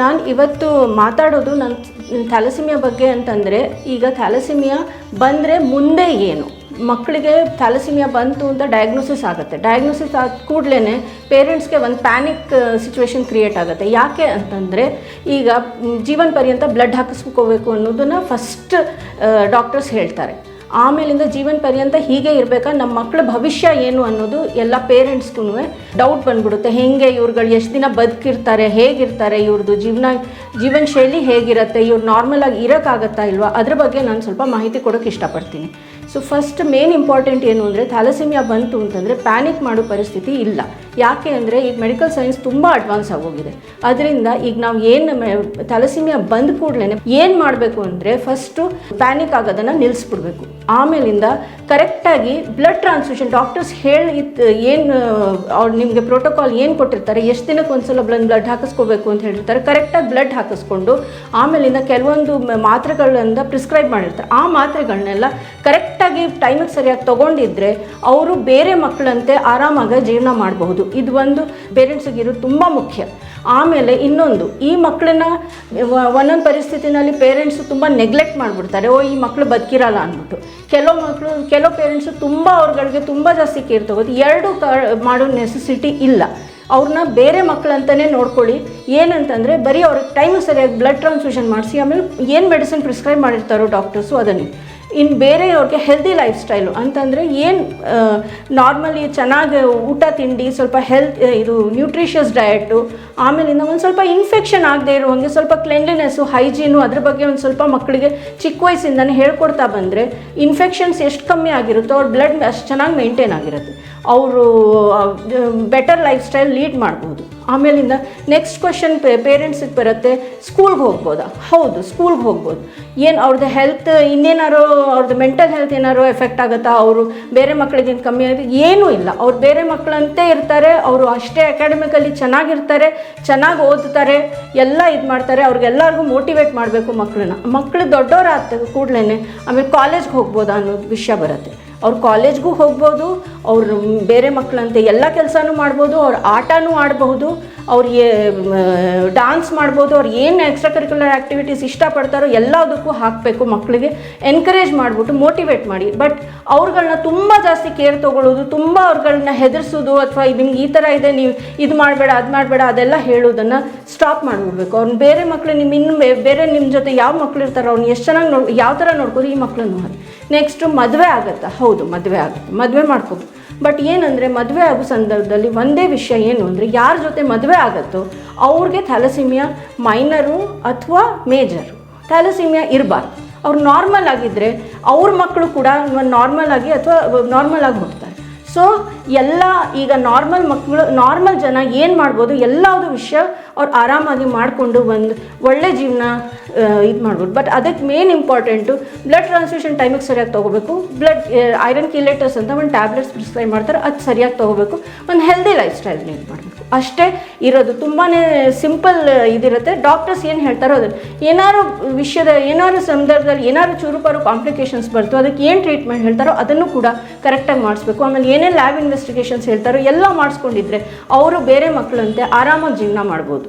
ನಾನು ಇವತ್ತು ಮಾತಾಡೋದು ನನ್ನ ಥ್ಯಾಲಸಿಮಿಯಾ ಬಗ್ಗೆ ಅಂತಂದರೆ, ಈಗ ಥ್ಯಾಲಸಿಮಿಯಾ ಬಂದರೆ ಮುಂದೆ ಏನು? ಮಕ್ಕಳಿಗೆ ಥ್ಯಾಲಸಿಮಿಯಾ ಬಂತು ಅಂತ ಡಯಾಗ್ನೋಸಿಸ್ ಆಗುತ್ತೆ. ಡಯಾಗ್ನೋಸಿಸ್ ಆದ ಕೂಡಲೇ ಪೇರೆಂಟ್ಸ್ಗೆ ಒಂದು ಪ್ಯಾನಿಕ್ ಸಿಚುವೇಶನ್ ಕ್ರಿಯೇಟ್ ಆಗುತ್ತೆ. ಯಾಕೆ ಅಂತಂದರೆ, ಈಗ ಜೀವನ ಪರ್ಯಂತ ಬ್ಲಡ್ ಹಾಕಿಸ್ಕೋಬೇಕು ಅನ್ನೋದನ್ನು ಫಸ್ಟ್ ಡಾಕ್ಟರ್ಸ್ ಹೇಳ್ತಾರೆ. ಆಮೇಲಿಂದ ಜೀವನ ಪರ್ಯಂತ ಹೀಗೆ ಇರಬೇಕಾ? ನಮ್ಮ ಮಕ್ಕಳ ಭವಿಷ್ಯ ಏನು ಅನ್ನೋದು ಎಲ್ಲ ಪೇರೆಂಟ್ಸ್ಗೂ ಡೌಟ್ ಬಂದ್ಬಿಡುತ್ತೆ. ಹೇಗೆ ಇವ್ರುಗಳು ಎಷ್ಟು ದಿನ ಬದುಕಿರ್ತಾರೆ, ಹೇಗಿರ್ತಾರೆ ಇವ್ರದ್ದು ಜೀವನ ಜೀವನ ಶೈಲಿ ಹೇಗಿರುತ್ತೆ, ಇವ್ರು ನಾರ್ಮಲ್ ಆಗಿ ಇರೋಕ್ಕಾಗತ್ತಾ ಇಲ್ವಾ? ಅದ್ರ ಬಗ್ಗೆ ನಾನು ಸ್ವಲ್ಪ ಮಾಹಿತಿ ಕೊಡೋಕ್ಕೆ ಇಷ್ಟಪಡ್ತೀನಿ. ಸೊ ಫಸ್ಟ್ ಮೇನ್ ಇಂಪಾರ್ಟೆಂಟ್ ಏನು ಅಂದರೆ ಥ್ಯಾಲಸಿಮಿಯಾ ಬಂತು ಅಂತಂದರೆ ಪ್ಯಾನಿಕ್ ಮಾಡೋ ಪರಿಸ್ಥಿತಿ ಇಲ್ಲ. ಯಾಕೆ ಅಂದರೆ ಈಗ ಮೆಡಿಕಲ್ ಸೈನ್ಸ್ ತುಂಬ ಅಡ್ವಾನ್ಸ್ ಆಗೋಗಿದೆ. ಅದರಿಂದ ಈಗ ನಾವು ಏನು ಥ್ಯಾಲಸೆಮಿಯಾ ಬಂದ ಕೂಡಲೇ ಏನು ಮಾಡಬೇಕು ಅಂದರೆ ಫಸ್ಟು ಪ್ಯಾನಿಕ್ ಆಗೋದನ್ನು ನಿಲ್ಲಿಸ್ಬಿಡ್ಬೇಕು ಆಮೇಲಿಂದ ಕರೆಕ್ಟಾಗಿ ಬ್ಲಡ್ ಟ್ರಾನ್ಸ್ಫ್ಯೂಷನ್ ಡಾಕ್ಟರ್ಸ್ ಹೇಳಿ ಏನು, ಅವ್ರು ನಿಮಗೆ ಪ್ರೋಟೋಕಾಲ್ ಏನು ಕೊಟ್ಟಿರ್ತಾರೆ, ಎಷ್ಟು ದಿನಕ್ಕೆ ಒಂದ್ಸಲ ಬ್ಲಡ್ ಬ್ಲಡ್ ಹಾಕಿಸ್ಕೋಬೇಕು ಅಂತ ಹೇಳಿರ್ತಾರೆ. ಕರೆಕ್ಟಾಗಿ ಬ್ಲಡ್ ಹಾಕಿಸ್ಕೊಂಡು ಆಮೇಲಿಂದ ಕೆಲವೊಂದು ಮಾತ್ರೆಗಳಿಂದ ಪ್ರಿಸ್ಕ್ರೈಬ್ ಮಾಡಿರ್ತಾರೆ. ಆ ಮಾತ್ರೆಗಳನ್ನೆಲ್ಲ ಕರೆಕ್ಟಾಗಿ ಟೈಮಿಗೆ ಸರಿಯಾಗಿ ತೊಗೊಂಡಿದ್ರೆ ಅವರು ಬೇರೆ ಮಕ್ಕಳಂತೆ ಆರಾಮಾಗಿ ಜೀವನ ಮಾಡಬಹುದು. ಇದು ಒಂದು ಪೇರೆಂಟ್ಸಿಗೆ ಇರೋದು ತುಂಬ ಮುಖ್ಯ. ಆಮೇಲೆ ಇನ್ನೊಂದು, ಈ ಮಕ್ಕಳನ್ನ ಒಂದೊಂದು ಪರಿಸ್ಥಿತಿನಲ್ಲಿ ಪೇರೆಂಟ್ಸು ತುಂಬ ನೆಗ್ಲೆಕ್ಟ್ ಮಾಡಿಬಿಡ್ತಾರೆ. ಓ, ಈ ಮಕ್ಕಳು ಬದುಕಿರಲ್ಲ ಅಂದ್ಬಿಟ್ಟು. ಕೆಲವು ಮಕ್ಕಳು ಕೆಲವು ಪೇರೆಂಟ್ಸು ತುಂಬ ಅವ್ರಗಳಿಗೆ ತುಂಬ ಜಾಸ್ತಿ ಕೇರ್ ತಗೋದು. ಎರಡು ಕ, ಮಾಡೋ ನೆಸೆಸಿಟಿ ಇಲ್ಲ. ಅವ್ರನ್ನ ಬೇರೆ ಮಕ್ಕಳಂತಲೇ ನೋಡ್ಕೊಳ್ಳಿ. ಏನಂತಂದರೆ ಬರೀ ಅವ್ರಿಗೆ ಟೈಮ್ ಸರಿಯಾಗಿ ಬ್ಲಡ್ ಟ್ರಾನ್ಸ್ಫ್ಯೂಷನ್ ಮಾಡಿಸಿ, ಆಮೇಲೆ ಏನು ಮೆಡಿಸಿನ್ ಪ್ರಿಸ್ಕ್ರೈಬ್ ಮಾಡಿರ್ತಾರೋ ಡಾಕ್ಟರ್ಸು ಅದನ್ನು. ಇನ್ನು ಬೇರೆಯವ್ರಿಗೆ ಹೆಲ್ದಿ ಲೈಫ್ ಸ್ಟೈಲು ಅಂತಂದರೆ ಏನು ನಾರ್ಮಲಿ ಚೆನ್ನಾಗಿ ಊಟ ತಿಂಡಿ, ಸ್ವಲ್ಪ ಹೆಲ್ತ್ ಇದು ನ್ಯೂಟ್ರಿಷಿಯಸ್ ಡಯಟು ಆಮೇಲಿಂದ ಒಂದು ಸ್ವಲ್ಪ ಇನ್ಫೆಕ್ಷನ್ ಆಗದೆ ಇರುವಂಗೆ ಸ್ವಲ್ಪ ಕ್ಲೆನ್ಲಿನೆಸ್ಸು ಹೈಜೀನು ಅದ್ರ ಬಗ್ಗೆ ಒಂದು ಸ್ವಲ್ಪ ಮಕ್ಕಳಿಗೆ ಚಿಕ್ಕ ವಯಸ್ಸಿಂದನೇ ಹೇಳ್ಕೊಡ್ತಾ ಬಂದರೆ ಇನ್ಫೆಕ್ಷನ್ಸ್ ಎಷ್ಟು ಕಮ್ಮಿ ಆಗಿರುತ್ತೋ ಅವ್ರ ಬ್ಲಡ್ ಅಷ್ಟು ಚೆನ್ನಾಗಿ ಮೇಂಟೈನ್ ಆಗಿರುತ್ತೆ. ಅವರು ಬೆಟರ್ ಲೈಫ್ ಸ್ಟೈಲ್ ಲೀಡ್ ಮಾಡ್ಬೋದು. ಆಮೇಲಿಂದ ನೆಕ್ಸ್ಟ್ ಕ್ವಶನ್ ಪೇರೆಂಟ್ಸಿಗೆ ಬರುತ್ತೆ ಸ್ಕೂಲ್ಗೆ ಹೋಗ್ಬೋದಾ? ಹೌದು ಸ್ಕೂಲ್ಗೆ ಹೋಗ್ಬೋದು. ಏನು ಅವ್ರದ್ದು ಹೆಲ್ತ್ ಇನ್ನೇನಾರು ಅವ್ರದ್ದು ಮೆಂಟಲ್ ಹೆಲ್ತ್ ಏನಾರು ಎಫೆಕ್ಟ್ ಆಗುತ್ತಾ? ಅವರು ಬೇರೆ ಮಕ್ಕಳಿಗಿಂತ ಕಮ್ಮಿ ಆಗಿದೆ ಏನೂ ಇಲ್ಲ. ಅವ್ರು ಬೇರೆ ಮಕ್ಕಳಂತೆ ಇರ್ತಾರೆ, ಅವರು ಅಷ್ಟೇ ಅಕಾಡೆಮಿಕಲಿ ಚೆನ್ನಾಗಿರ್ತಾರೆ, ಚೆನ್ನಾಗಿ ಓದ್ತಾರೆ, ಎಲ್ಲ ಇದು ಮಾಡ್ತಾರೆ, ಅವ್ರಿಗೆಲ್ಲರಿಗೂ ಮೋಟಿವೇಟ್ ಮಾಡಬೇಕು ಮಕ್ಕಳನ್ನ ಮಕ್ಕಳು ದೊಡ್ಡವರಾದ ಕೂಡಲೇ ಆಮೇಲೆ ಕಾಲೇಜ್ಗೆ ಹೋಗ್ಬೋದಾ ಅನ್ನೋದು ವಿಷಯ ಬರುತ್ತೆ. ಅವ್ರು ಕಾಲೇಜ್ಗೂ ಹೋಗ್ಬೋದು, ಅವರು ಬೇರೆ ಮಕ್ಕಳಂತೆ ಎಲ್ಲ ಕೆಲಸನೂ ಮಾಡ್ಬೋದು, ಅವ್ರ ಆಟನೂ ಆಡಬಹುದು ಅವ್ರಿಗೆ ಡಾನ್ಸ್ ಮಾಡ್ಬೋದು, ಅವ್ರು ಏನು ಎಕ್ಸ್ಟ್ರಾ ಕರಿಕ್ಯುಲರ್ ಆ್ಯಕ್ಟಿವಿಟೀಸ್ ಇಷ್ಟಪಡ್ತಾರೋ ಎಲ್ಲದಕ್ಕೂ ಹಾಕಬೇಕು ಮಕ್ಕಳಿಗೆ ಎನ್ಕರೇಜ್ ಮಾಡಿಬಿಟ್ಟು ಮೋಟಿವೇಟ್ ಮಾಡಿ. ಬಟ್ ಅವ್ರುಗಳನ್ನ ತುಂಬ ಜಾಸ್ತಿ ಕೇರ್ ತೊಗೊಳ್ಳೋದು ತುಂಬ ಅವ್ರುಗಳನ್ನ ಹೆದರಿಸೋದು ಅಥವಾ ನಿಮ್ಗೆ ಈ ಥರ ಇದೆ, ನೀವು ಇದು ಮಾಡಬೇಡ, ಅದು ಮಾಡಬೇಡ, ಅದೆಲ್ಲ ಹೇಳೋದನ್ನು ಸ್ಟಾಪ್ ಮಾಡಿಬಿಡ್ಬೇಕು. ಅವ್ನು ಬೇರೆ ಮಕ್ಕಳು ನಿಮ್ಮ ಇನ್ನು ಬೇರೆ ನಿಮ್ಮ ಜೊತೆ ಯಾವ ಮಕ್ಕಳು ಇರ್ತಾರೋ ಎಷ್ಟು ಚೆನ್ನಾಗಿ ನೋಡಿ, ಯಾವ ಥರ ನೋಡ್ಬೋದು ಈ ಮಕ್ಕಳನ್ನು ನೆಕ್ಸ್ಟು ಮದುವೆ ಆಗುತ್ತಾ? ಹೌದು, ಮದುವೆ ಆಗುತ್ತೆ. ಮದುವೆ ಮಾಡ್ಕೋಬೋದು ಬಟ್ ಏನಂದರೆ, ಮದುವೆ ಆಗೋ ಸಂದರ್ಭದಲ್ಲಿ ಒಂದೇ ವಿಷಯ ಏನು ಅಂದರೆ, ಯಾರ ಜೊತೆ ಮದುವೆ ಆಗುತ್ತೋ, ಅವ್ರಿಗೆ ಥ್ಯಾಲಸಿಮಿಯಾ ಮೈನರು ಅಥವಾ ಮೇಜರು. ಥ್ಯಾಲಸಿಮಿಯಾ ಇರಬಾರ್ದು. ಅವ್ರು ನಾರ್ಮಲ್ ಆಗಿದ್ದರೆ ಅವ್ರ ಮಕ್ಕಳು ಕೂಡ ನಾರ್ಮಲ್ ಆಗಿ ಅಥವಾ ನಾರ್ಮಲ್ ಆಗಿ ಸೊ ಎಲ್ಲ ಈಗ ನಾರ್ಮಲ್ ಮಕ್ಕಳು ನಾರ್ಮಲ್ ಜನ ಏನು ಮಾಡ್ಬೋದು? ಎಲ್ಲದು ವಿಷಯ ಅವ್ರು ಆರಾಮಾಗಿ ಮಾಡಿಕೊಂಡು ಒಂದು ಒಳ್ಳೆ ಜೀವನ ಇದು ಮಾಡ್ಬೋದು. ಬಟ್ ಅದಕ್ಕೆ ಮೇನ್ ಇಂಪಾರ್ಟೆಂಟು ಬ್ಲಡ್ ಟ್ರಾನ್ಸ್ಫ್ಯೂಷನ್ ಟೈಮಿಗೆ ಸರಿಯಾಗಿ ತೊಗೋಬೇಕು. ಬ್ಲಡ್ ಐರನ್ ಕಿಲೇಟರ್ಸ್ ಅಂತ ಒಂದು ಟ್ಯಾಬ್ಲೆಟ್ಸ್ ಪ್ರಿಸ್ಕ್ರೈಬ್ ಮಾಡ್ತಾರೆ. ಅದು ಸರಿಯಾಗಿ ತೊಗೋಬೇಕು. ಒಂದು ಹೆಲ್ದಿ ಲೈಫ್ ಸ್ಟೈಲ್ ಲೀಡ್ ಮಾಡಬೇಕು. ಅಷ್ಟೇ ಇರೋದು. ತುಂಬಾ ಸಿಂಪಲ್ ಇದಿರುತ್ತೆ. ಡಾಕ್ಟರ್ಸ್ ಏನು ಹೇಳ್ತಾರೋ ಅದನ್ನು. ಏನಾದ್ರು ವಿಷಯದ ಏನಾದ್ರು ಸಂದರ್ಭದಲ್ಲಿ ಏನಾರು ಚೂರುಪಾರು ಕಾಂಪ್ಲಿಕೇಶನ್ಸ್ ಬರ್ತು, ಅದಕ್ಕೆ ಏನು ಟ್ರೀಟ್ಮೆಂಟ್ ಹೇಳ್ತಾರೋ ಅದನ್ನು ಕೂಡ ಕರೆಕ್ಟಾಗಿ ಮಾಡಿಸ್ಬೇಕು. ಆಮೇಲೆ ಏನೇನು ಲ್ಯಾಬ್ ಇನ್ವೆಸ್ಟಿಗೇಷನ್ಸ್ ಹೇಳ್ತಾರೋ ಎಲ್ಲ ಮಾಡಿಸ್ಕೊಂಡಿದ್ರೆ ಅವರು ಬೇರೆ ಮಕ್ಕಳಂತೆ ಆರಾಮಾಗಿ ಜೀವನ ಮಾಡ್ಬೋದು.